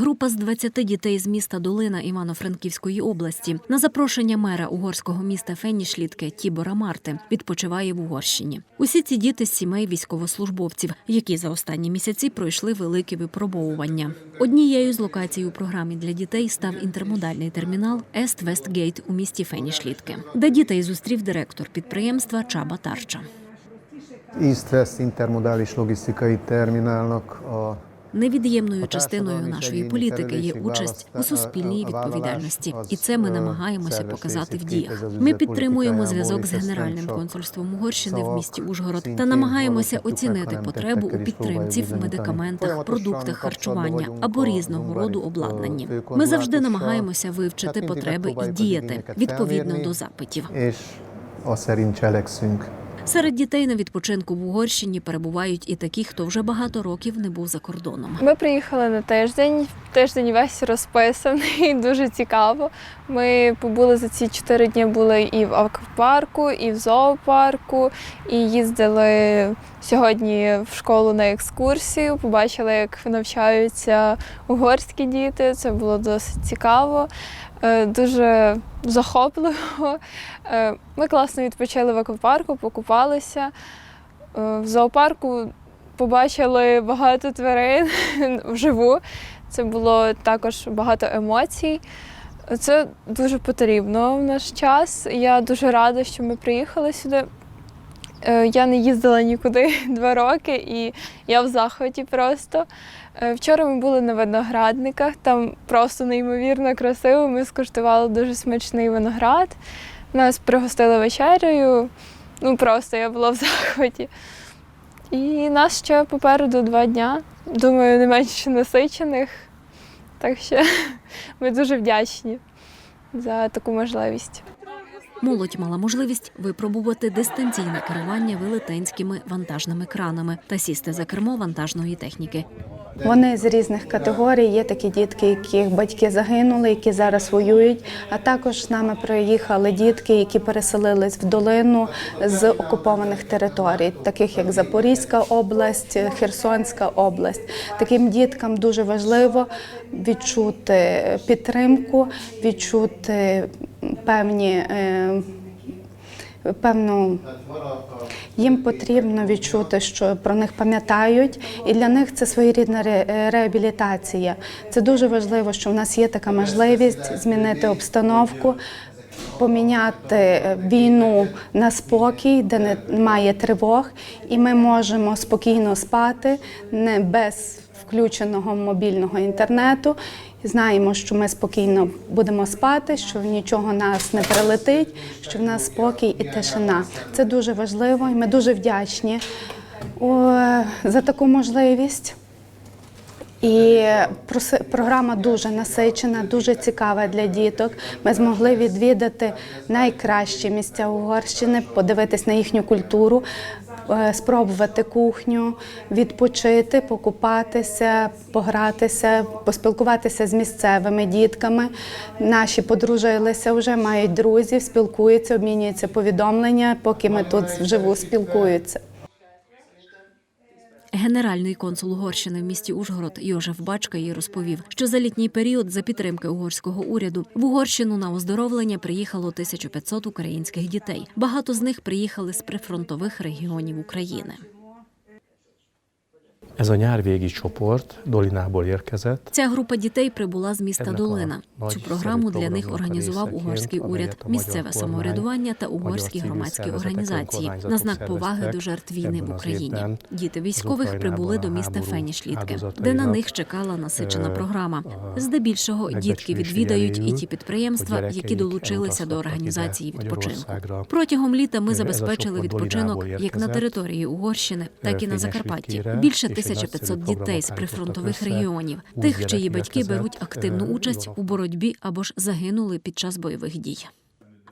Група з 20 дітей з міста Долина Івано-Франківської області на запрошення мера угорського міста Фенішлітке Тібора Марти відпочиває в Угорщині. Усі ці діти з сімей військовослужбовців, які за останні місяці пройшли велике випробовування. Однією з локацій у програмі для дітей став інтермодальний термінал Ест Вестгейт у місті Фенішлітке, де дітей зустрів директор підприємства Чаба Тарча. East-West intermodális logisztikai terminálnak a Невід'ємною частиною нашої політики є участь у суспільній відповідальності, і це ми намагаємося показати в діях. Ми підтримуємо зв'язок з генеральним консульством Угорщини в місті Ужгород та намагаємося оцінити потребу у підтримці в медикаментах, продуктах харчування або різного роду обладнанні. Ми завжди намагаємося вивчити потреби і діяти відповідно до запитів. Серед дітей на відпочинку в Угорщині перебувають і такі, хто вже багато років не був за кордоном. Ми приїхали на тиждень. Тиждень весь розписаний, дуже цікаво. Ми побули за ці чотири дні були і в аквапарку, і в зоопарку, і їздили сьогодні в школу на екскурсію. Побачили, як навчаються угорські діти. Це було досить цікаво, дуже захопливо. Е, Ми класно відпочили в аквапарку, покупалися. Е, В зоопарку побачили багато тварин вживу. Це було також багато емоцій. Це дуже потрібно в наш час. Я дуже рада, що ми приїхали сюди. Е, Я не їздила нікуди два роки, і я в захваті просто. Е, Вчора ми були на виноградниках, там просто неймовірно красиво. Ми скуштували дуже смачний виноград. Нас пригостили вечерею. Ну просто я була в захваті. І нас ще попереду два дня. Думаю, не менш насичених. Так що ми дуже вдячні за таку можливість. Молодь мала можливість випробувати дистанційне керування велетенськими вантажними кранами та сісти за кермо вантажної техніки. Вони з різних категорій. Є такі дітки, яких батьки загинули, які зараз воюють. А також з нами приїхали дітки, які переселились в долину з окупованих територій, таких як Запорізька область, Херсонська область. Таким діткам дуже важливо відчути підтримку, відчути певні. е, Певну їм потрібно відчути, що про них пам'ятають, і для них це своєрідна ре- реабілітація. Це дуже важливо, що в нас є така можливість змінити обстановку, поміняти е, війну на спокій, де немає тривог, і ми можемо спокійно спати не без включеного мобільного інтернету. Знаємо, що ми спокійно будемо спати, що нічого нас не прилетить, що в нас спокій і тишина. Це дуже важливо, і ми дуже вдячні за таку можливість. І програма дуже насичена, дуже цікава для діток. Ми змогли відвідати найкращі місця Угорщини, подивитись на їхню культуру, е, спробувати кухню, відпочити, покупатися, погратися, поспілкуватися з місцевими дітками. Наші подружилися вже, мають друзів, спілкуються, обмінюються повідомлення, поки ми тут вживу спілкуються. Генеральний консул Угорщини в місті Ужгород Йожеф Бачка їй розповів, що за літній період за підтримки угорського уряду в Угорщину на оздоровлення приїхало 1500 українських дітей. Багато з них приїхали з прифронтових регіонів України. Ez a nyárvégi csoport Dolinából érkezett. Ця група дітей прибула з міста Долина. Цю програму для них організував угорський уряд, місцеве самоврядування та угорські громадські організації на знак поваги до жертв війни в Україні. Діти військових прибули до міста áldozatainak, де на них чекала насичена е, програма. Здебільшого дітки відвідають і ті підприємства, які долучилися до організації відпочинку. Протягом літа ми забезпечили відпочинок як на території Угорщини, так і на Закарпатті. Більше ще 1500 досить дітей з прифронтових регіонів, тих, чиї батьки беруть активну е, участь у боротьбі або ж загинули під час бойових дій.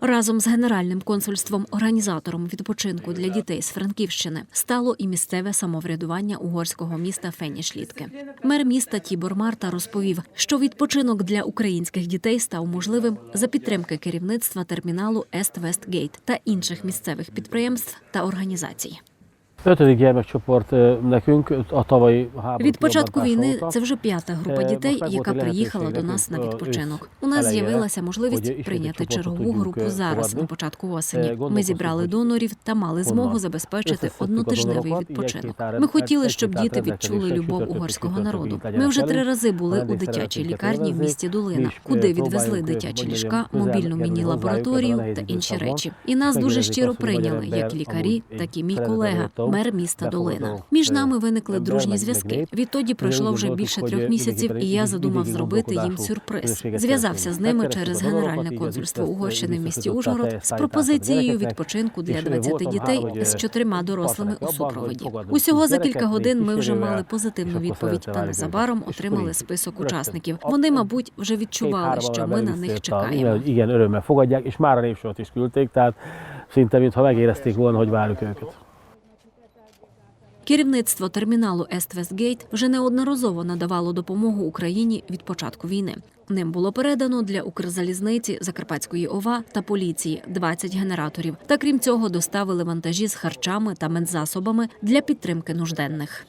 Разом з генеральним консульством, організатором відпочинку для дітей з Франківщини стало і місцеве самоврядування угорського міста Фенішлітки. Мер міста Тібор Марта розповів, що відпочинок для українських дітей став можливим за підтримки керівництва терміналу Ест Вестгейт та інших місцевих підприємств та організацій. Ötödik gyermekcsoport nekünk a tavalyi háború Від початку війни це вже п'ята група Е, дітей, яка приїхала до нас на відпочинок. У нас з'явилася можливість прийняти чергову групу зараз на початку осені. Е, Ми зібрали донорів та мали змогу забезпечити однотижневий відпочинок. Ми хотіли, щоб діти відчули любов угорського народу. Ми вже три рази були у дитячій лікарні в місті Долина, куди е, відвезли дитячі ліжка, мобільну міні-лабораторію та інші речі. І нас дуже щиро прийняли як лікарі, так і мій колега, мер міста Долина. Між нами виникли дружні зв'язки. Відтоді пройшло вже більше трьох місяців, і я задумав зробити їм сюрприз. Зв'язався з ними через Генеральне консульство Угорщини в місті Ужгород з пропозицією відпочинку для 20 дітей з чотирма дорослими у супроводі. Усього за кілька годин ми вже мали позитивну відповідь та незабаром отримали список учасників. Вони, мабуть, вже відчували, що ми на них чекаємо. Igen, örömmel fogadják, és már a névsort is küldték, tehát szinte mintha megérezték volna, hogy várjuk őket. Керівництво терміналу Ествестгейт вже неодноразово надавало допомогу Україні від початку війни. Ним було передано для Укрзалізниці, Закарпатської ОВА та поліції 20 генераторів. Та крім цього, доставили вантажі з харчами та медзасобами для підтримки нужденних.